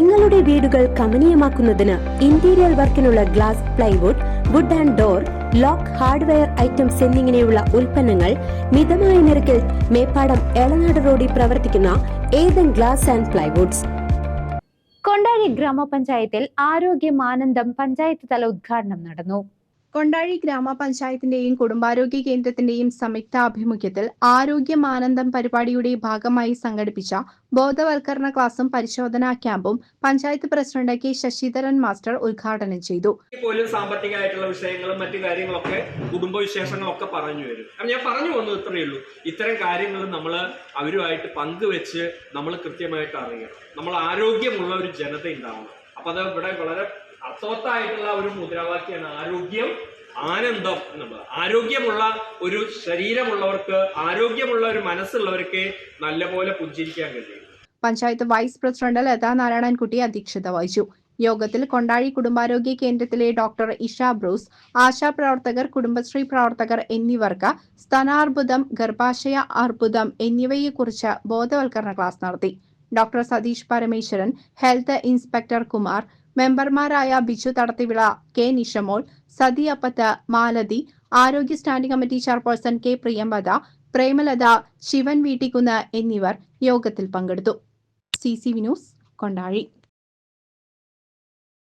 നിങ്ങളുടെ വീടുകൾ കമനീയമാക്കുന്നതിന് interior വർക്കിനുള്ള glass plywood wood and door lock hardware items എന്നിങ്ങനെയുള്ള ഉൽപ്പന്നങ്ങൾ മിതമായ നിരക്കിൽ മേപ്പാടം എളനാട് റോഡിൽ പ്രവർത്തിക്കുന്ന Ethan glass and plywoods Kondazhi ഗ്രാമപഞ്ചായത്തിൽ ആരോഗ്യ ആരോഗ്യമാനന്ദം പഞ്ചായത്ത് തല ഉദ്ഘാടനം നടന്നു. കൊണ്ടാഴി ഗ്രാമപഞ്ചായത്തിന്റെയും കുടുംബാരോഗ്യ കേന്ദ്രത്തിന്റെയും സംയുക്ത ആരോഗ്യ മാനന്ദം പരിപാടിയുടെ ഭാഗമായി സംഘടിപ്പിച്ച ബോധവൽക്കരണ ക്ലാസും പരിശോധനാ ക്യാമ്പും panchayat president K Sasidharan master ഉദ്ഘാടനം ചെയ്തു. പോലും സാമ്പത്തികമായിട്ടുള്ള വിഷയങ്ങളും മറ്റു കാര്യങ്ങളൊക്കെ കുടുംബ വിശേഷങ്ങളൊക്കെ പറഞ്ഞു വരും ഞാൻ പറഞ്ഞു വന്നു ഇത്രയേ ഉള്ളൂ. ഇത്തരം കാര്യങ്ങൾ നമ്മൾ അവരുമായിട്ട് പങ്കുവെച്ച് നമ്മൾ കൃത്യമായിട്ട് അറിയണം. നമ്മൾ ആരോഗ്യമുള്ള ഒരു ജനത ഉണ്ടാവണം അപ്പൊ അത് ഇവിടെ വളരെ അർത്ഥവത്തായിട്ടുള്ള ഒരു മുദ്രാവാക്യമാണ് ആരോഗ്യം ആനന്ദം എന്നുള്ളത്. ആരോഗ്യമുള്ള ഒരു ശരീരമുള്ളവർക്ക് ആരോഗ്യമുള്ള ഒരു മനസ്സുള്ളവർക്ക് നല്ലപോലെ പുഞ്ചിരിക്കാൻ കഴിയും. പഞ്ചായത്ത് വൈസ് പ്രസിഡന്റ് ലതാ നാരായണൻകുട്ടി അധ്യക്ഷത വഹിച്ചു. യോഗത്തിൽ കൊണ്ടാഴി കുടുംബാരോഗ്യ കേന്ദ്രത്തിലെ ഡോക്ടർ ഇഷ ബ്രൂസ് ആശാ പ്രവർത്തകർ കുടുംബശ്രീ പ്രവർത്തകർ എന്നിവർക്ക് സ്തനാർബുദം ഗർഭാശയ അർബുദം എന്നിവയെക്കുറിച്ച് ബോധവൽക്കരണ ക്ലാസ് നടത്തി. Doctor Satheesh Parameswaran health inspector Kumar മെമ്പർമാരായ ബിജു തടത്തിവിള കെ നിഷമോൾ സതി അപ്പത്ത് മാലതി ആരോഗ്യ standing committee chairperson K Priyamvada Premalatha Sivan Veettikkunnu എന്നിവർ യോഗത്തിൽ പങ്കെടുത്തു. C C V news Kondazhi.